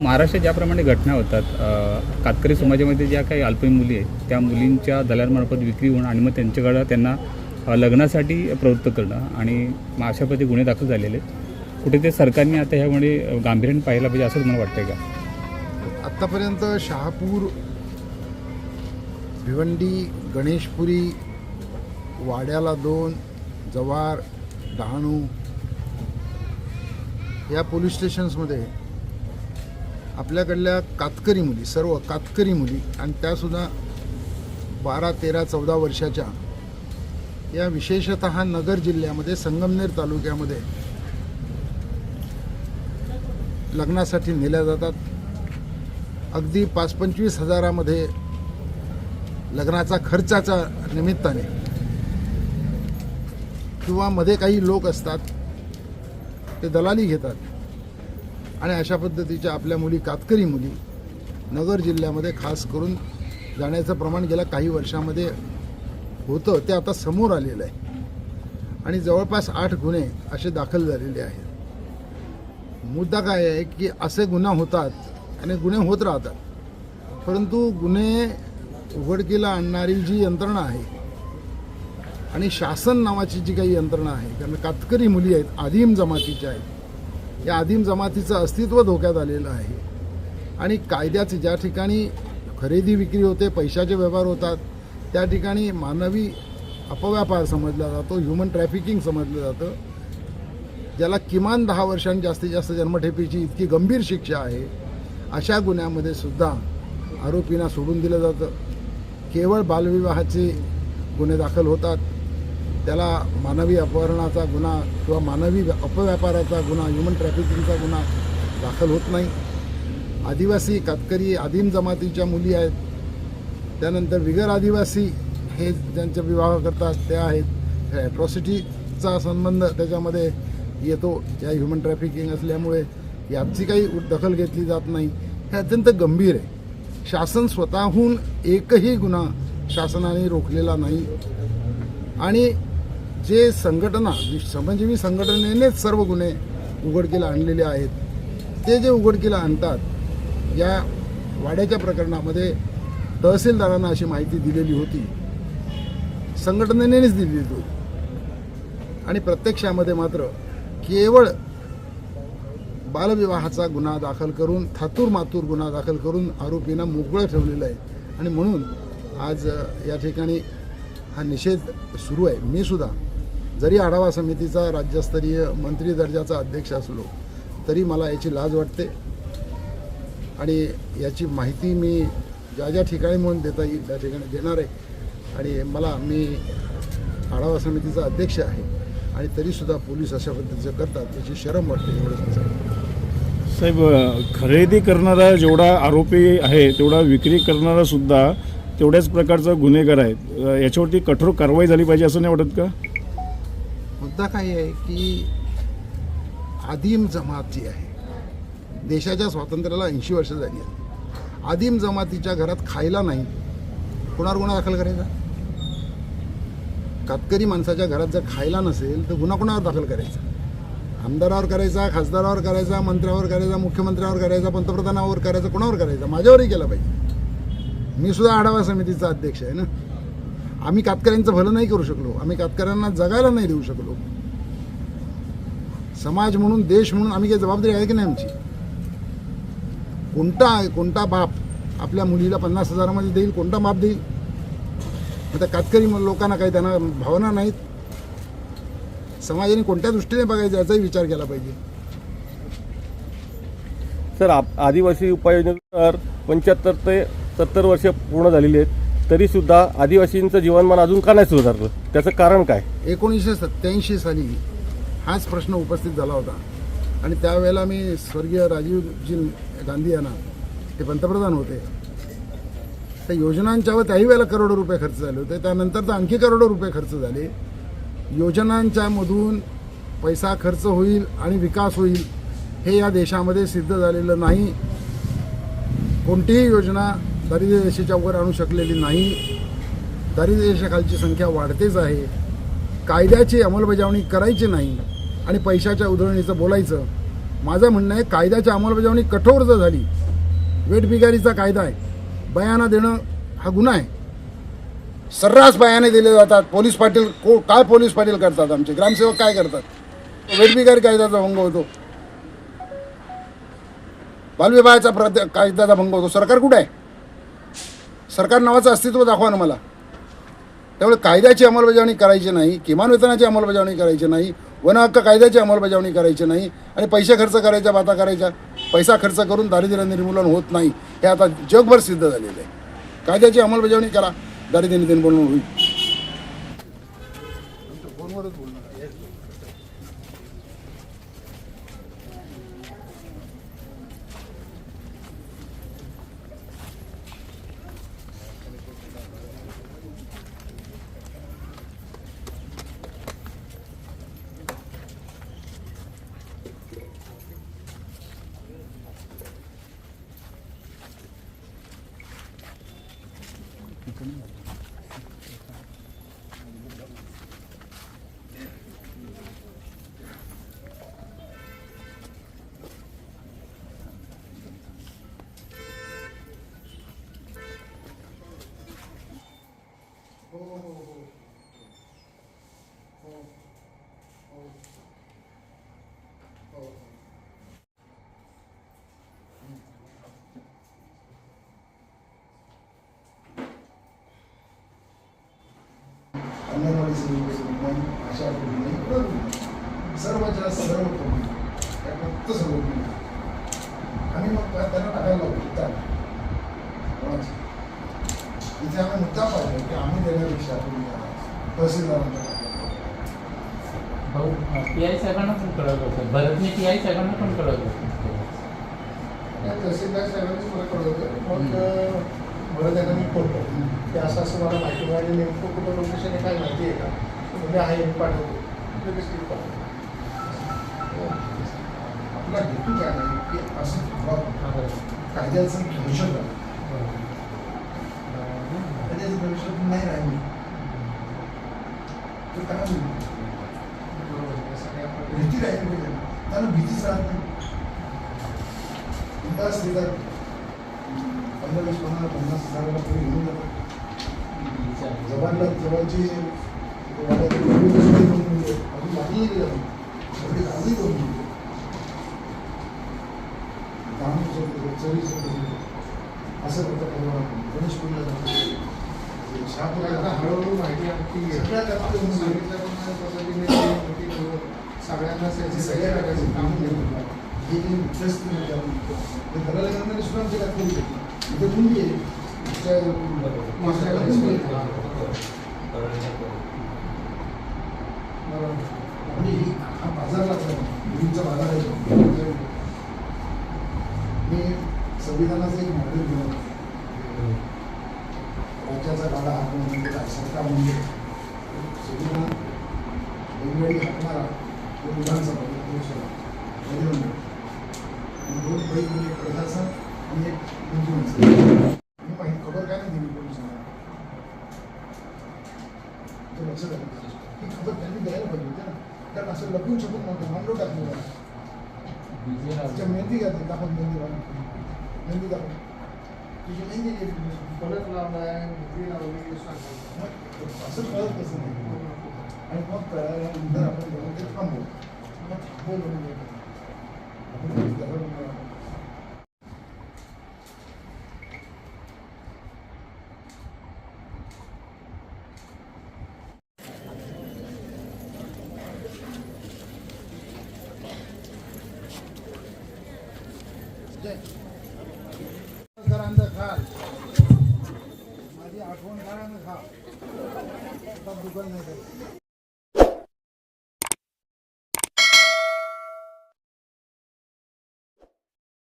महाराष्ट्रात ज्याप्रमाणे घटना होतात कातकरी समाजामध्ये ज्या काही अल्पवयीन मुली आहेत त्या मुलींच्या दलालमार्फत विक्री होणं आणि मग त्यांच्याकडं त्यांना लग्नासाठी प्रवृत्त करणं आणि मग अशा पद्धती गुन्हे दाखल झालेले आहेत. कुठे ते सरकारने आता ह्यामुळे गांभीर्याने पाहायला पाहिजे असं तुम्हाला वाटतंय का आत्तापर्यंत शहापूर भिवंडी गणेशपुरी वाड्याला दोन जव्हार डहाणू या पोलीस स्टेशन्समध्ये आपल्याकडल्या कातकरी मुली सर्व कातकरी मुली आणि त्यासुद्धा बारा तेरा चौदा वर्षाच्या या विशेषत नगर जिल्ह्यामध्ये संगमनेर तालुक्यामध्ये लग्नासाठी नेल्या जातात. अगदी पाच पंचवीस हजारामध्ये लग्नाचा खर्चाच्या निमित्ताने किंवा मध्ये काही लोक असतात ते दलाली घेतात. आणि अशा पद्धतीच्या आपल्या मुली कातकरी मुली नगर जिल्ह्यामध्ये खास करून जाण्याचं प्रमाण गेल्या काही वर्षामध्ये होतं ते आता समोर आलेलं आहे. आणि जवळपास आठ गुन्हे असे दाखल झालेले आहेत. मुद्दा काय आहे की असे गुन्हा होतात आणि गुन्हे होत राहतात. परंतु गुन्हे उघडकीला आणणारी जी यंत्रणा आहे आणि शासन नावाची जी काही यंत्रणा आहे कारण कातकरी मुली आहेत आदिम जमातीच्या आहेत या आदिम जमातीचं अस्तित्व धोक्यात आलेलं आहे. आणि कायद्याचे ज्या ठिकाणी खरेदी विक्री होते पैशाचे व्यवहार होतात त्या ठिकाणी मानवी अपव्यापार समजला जातो ह्युमन ट्रॅफिकिंग समजलं जातं. ज्याला किमान दहा वर्षांनी जास्तीत जास्त जन्मठेपीची इतकी गंभीर शिक्षा आहे अशा गुन्ह्यामध्ये सुद्धा आरोपींना सोडून दिलं जातं. केवळ बालविवाहाचे गुन्हे दाखल होतात त्याला मानवी अपहरणाचा गुन्हा किंवा मानवी अपव्यापाराचा गुन्हा ह्युमन ट्रॅफिकिंगचा गुन्हा दाखल होत नाही. आदिवासी कातकरी आदिम जमातीच्या मुली आहेत. त्यानंतर बिगर आदिवासी हे ज्यांचे विवाह करतात त्या आहेत ॲट्रॉसिटीचा संबंध त्याच्यामध्ये येतो. या ह्युमन ट्रॅफिकिंग असल्यामुळे याची काही दखल घेतली जात नाही. हे अत्यंत गंभीर आहे. शासन स्वतःहून एकही गुन्हा शासनाने रोखलेला नाही. आणि जे संघटना श्रमजीवी संघटनेनेच सर्व गुन्हे उघडकीला आणलेले आहेत ते जे उघडकीला आणतात या वाड्याच्या प्रकरणामध्ये तहसीलदारांना अशी माहिती दिलेली होती. संघटनेनेच दिलेली होती. आणि प्रत्यक्षामध्ये मात्र केवळ बालविवाहाचा गुन्हा दाखल करून थातूर मातूर गुन्हा दाखल करून आरोपींना मोकळं ठेवलेलं आहे. आणि म्हणून आज या ठिकाणी हा निषेध सुरू आहे. मी सुद्धा जरी आढावा समितीचा राज्यस्तरीय मंत्री दर्जाचा अध्यक्ष असलो तरी मला याची लाज वाटते. आणि याची माहिती मी ज्या ज्या ठिकाणी म्हणून देता येईल त्या ठिकाणी देणार आहे. आणि मला मी आढावा समितीचा अध्यक्ष आहे. आणि तरीसुद्धा पोलीस अशा पद्धतीचं करतात याची शरम वाटते एवढंच साहेब खरेदी करणारा जेवढा आरोपी आहे तेवढा विक्री करणारा सुद्धा तेवढ्याच प्रकारचा गुन्हेगार आहेत याच्यावरती कठोर कारवाई झाली पाहिजे असं नाही वाटत का? मुद्दा काय आहे की आदिम जमात जी आहे. देशाच्या स्वातंत्र्याला ऐंशी वर्ष झाली आहेत. आदिम जमातीच्या घरात खायला नाही कुणावर गुन्हा दाखल करायचा? कातकरी माणसाच्या घरात जर खायला नसेल तर गुन्हा कुणावर दाखल करायचा? आमदारावर करायचा खासदारावर करायचा मंत्र्यावर करायचा मुख्यमंत्र्यावर करायचा पंतप्रधानावर करायचा कुणावर करायचा? माझ्यावरही केला पाहिजे. मी सुद्धा आढावा समितीचा अध्यक्ष आहे ना. आम्ही कातकऱ्यांचं भलं नाही करू शकलो. आम्ही कातकऱ्यांना जगायला नाही देऊ शकलो. समाज म्हणून देश म्हणून आम्ही काही जबाबदारी आहे की नाही आमची? कोणता कोणता बाप आपल्या मुलीला पन्नास हजारामध्ये देईल? कोणता बाप देईल? आता कातकरी लोकांना काही त्यांना भावना नाहीत. समाजाने कोणत्या दृष्टीने बघायचं याचाही विचार केला पाहिजे. सर आप आदिवासी उपाययोजना पंच्याहत्तर ते सत्तर वर्ष पूर्ण झालेली आहेत. तरीसुद्धा आदिवासींचं जीवनमान अजून का नाही सुधारलं? त्याचं कारण काय? एकोणीसशे सत्याऐंशी साली हाच प्रश्न उपस्थित झाला होता. आणि त्यावेळेला मी स्वर्गीय राजीवजी गांधी यांना ते पंतप्रधान होते. त्या योजनांच्यावर त्याही वेळेला करोडो रुपये खर्च झाले होते. त्यानंतर तर आणखी करोडो रुपये खर्च झाले. योजनांच्यामधून पैसा खर्च होईल आणि विकास होईल हे या देशामध्ये सिद्ध झालेलं नाही. कोणतीही योजना दारिद्र्यरेषेच्या वर आणू शकलेली नाही. दारिद्र्यरेषेखालची संख्या वाढतेच आहे. कायद्याची अंमलबजावणी करायची नाही आणि पैशाच्या उधळणीचं बोलायचं. माझं म्हणणं आहे कायद्याची अंमलबजावणी कठोर जर झाली वेठबिगारीचा कायदा आहे बयाना देणं हा गुन्हा आहे. सर्रास बयाने दिले जातात पोलीस पाटील को काय पोलीस पाटील करतात आमचे? ग्रामसेवक काय करतात? वेठबिगारी कायद्याचा भंग होतो. बालविवाहाचा प्र कायद्याचा भंग होतो. सरकार कुठे आहे? सरकार नावाचं अस्तित्व दाखवा ना मला. त्यामुळे कायद्याची अंमलबजावणी करायची नाही किमान वेतनाची अंमलबजावणी करायची नाही वन हक्क कायद्याची अंमलबजावणी करायची नाही आणि पैसे खर्च करायच्या बाता करायच्या पैसा खर्च करून दारिद्र्य निर्मूलन होत नाही हे आता जगभर सिद्ध झालेलं आहे. कायद्याची अंमलबजावणी करा दारिद्र्य निर्मूलन होईल. अंगणवाडी सेविका आशा सर्वच्या सर्व फक्त सर्व आम्ही मग त्यांना टाकायला त्या कोणाचं? इथे आम्ही मुद्दा पाहिजे की आम्ही देण्यापेक्षा तुम्ही तहसीलदारांना भाऊ पी आय साहेबांना पण कळवलं होतं. भरतने पी आय साहेबांना पण कळवलं होतं. त्या तहसीलदार साहेबांनी मला कळवलं मग बरं त्यांना मी फोन करतो की असं असं मला माहिती मिळाली. नेमकं कुठं लोकेशन आहे काय माहिती आहे का? म्हणजे आहे मी पाठवतो. लगेच ती पाठवतो. आपला हेतू काय नाही की असं कायद्याचं भविष्य कायद्याचं भविष्य नाही राहिलं. तर काय होईल? भीती राहिली पाहिजे. त्यांना भीतीच राहत नाही. बिंदास पंधरा वीस पन्नास हजाराला पुढे घेऊन जातात जबानला जबानची अजून बाकी गेली जाऊन सगळी गावी दोन असं करतात गणेश पूजला जातो आता हळूहळू माहिती आणखी सगळ्यात आता पद्धतीने सगळ्यांना त्याची सगळ्या प्रकारचे काम घेऊन हे जे मुख्यस्थ म्हणजे आपण ते घराला करणारे सुद्धा आमच्या करू शकतो इथे. बरोबर. आणि ही हा बाजार लागला. मुलींचा बाजार आहे. मी संविधानाचं एक मॉडेल घेऊन राज्याचा गाडा हात म्हणजे काय सरकार म्हणजे संविधान वेगवेगळी हाकणारा तो विधानसभा दोन बाई म्हणजे एक प्रशासन आणि एक मंत्रिमंडळ मी माहिती खबर काय नाही दिली पोलिसांना ते लक्षात आलं ही खबर त्यांनी द्यायला पाहिजे होती ना. कारण असं लपून छपून नव्हतं. मांडो टाकलेला तिच्या मेहंदी घातली दाखवत मेहंदी मेहंदी दाखव. तुझी मेहंदी गेली फलक लावलाय लावली मग असं कळत कसं नाही. आणि मग कळायला नंतर आपण जेव्हा ते थांबू मग थांबवलं म्हणजे आपण ते घरात घरांदा खाल. माझी आठवण काढा ना खा दुकान नाही